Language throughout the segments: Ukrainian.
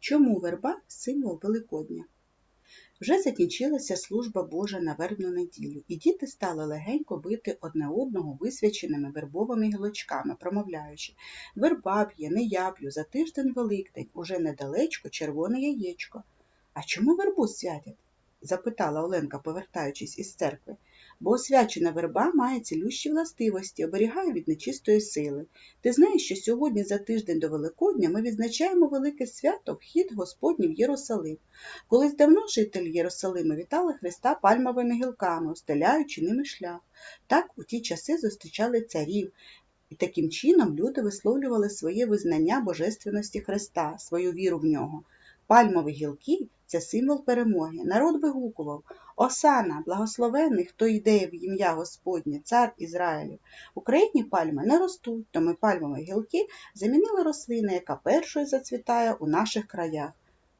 Чому верба символ Великодня? Вже закінчилася служба Божа на вербну неділю, і діти стали легенько бити одне одного висвяченими вербовими гілочками, промовляючи Верба б'є, не я б'ю, за тиждень Великдень, уже недалечко червоне яєчко. А чому вербу святять? Запитала Оленка, повертаючись із церкви. Бо освячена верба має цілющі властивості, оберігає від нечистої сили. Ти знаєш, що сьогодні за тиждень до Великодня ми відзначаємо велике свято вхід Господній в Єрусалим. Колись давно жителі Єрусалиму вітали Христа пальмовими гілками, устеляючи ними шлях. Так у ті часи зустрічали царів, і таким чином люди висловлювали своє визнання божественності Христа, свою віру в нього. Пальмові гілки це символ перемоги. Народ вигукував Осана, благословений, хто йде в ім'я Господнє, цар Ізраїлів. В Україні пальми не ростуть, тому пальмові гілки замінили рослини, яка першою зацвітає у наших краях.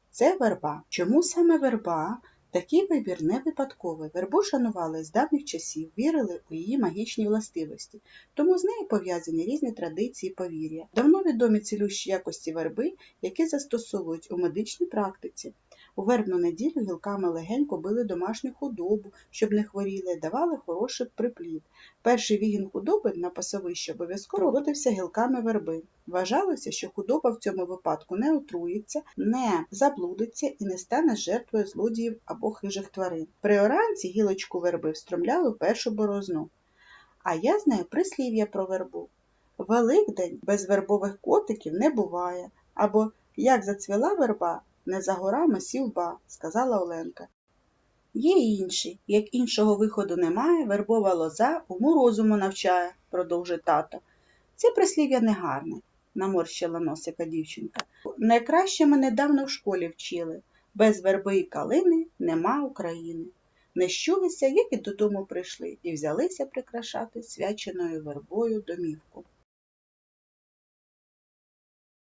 Це верба. Чому саме верба? Такий вибір не випадковий. Вербу шанували з давніх часів, вірили у її магічні властивості, тому з нею пов'язані різні традиції повір'я. Давно відомі цілющі якості верби, які застосовують у медичній практиці. У вербну неділю гілками легенько били домашню худобу, щоб не хворіли, давали хороший приплід. Перший вігін худоби на пасовище обов'язково проводився гілками верби. Вважалося, що худоба в цьому випадку не отруїться, не заблудиться і не стане жертвою злодіїв або хижих тварин. При оранці гілочку верби встромляли в першу борозну. А я знаю прислів'я про вербу. Великдень без вербових котиків не буває, або як зацвіла верба, не за горами сівба, сказала Оленка. Є інші, як іншого виходу немає, вербова лоза уму розуму навчає, продовжив тато. Це прислів'я негарне, наморщила носика дівчинка. Найкраще ми недавно в школі вчили. Без верби і калини нема України. Не щулися, як і додому прийшли, і взялися прикрашати свяченою вербою домівку.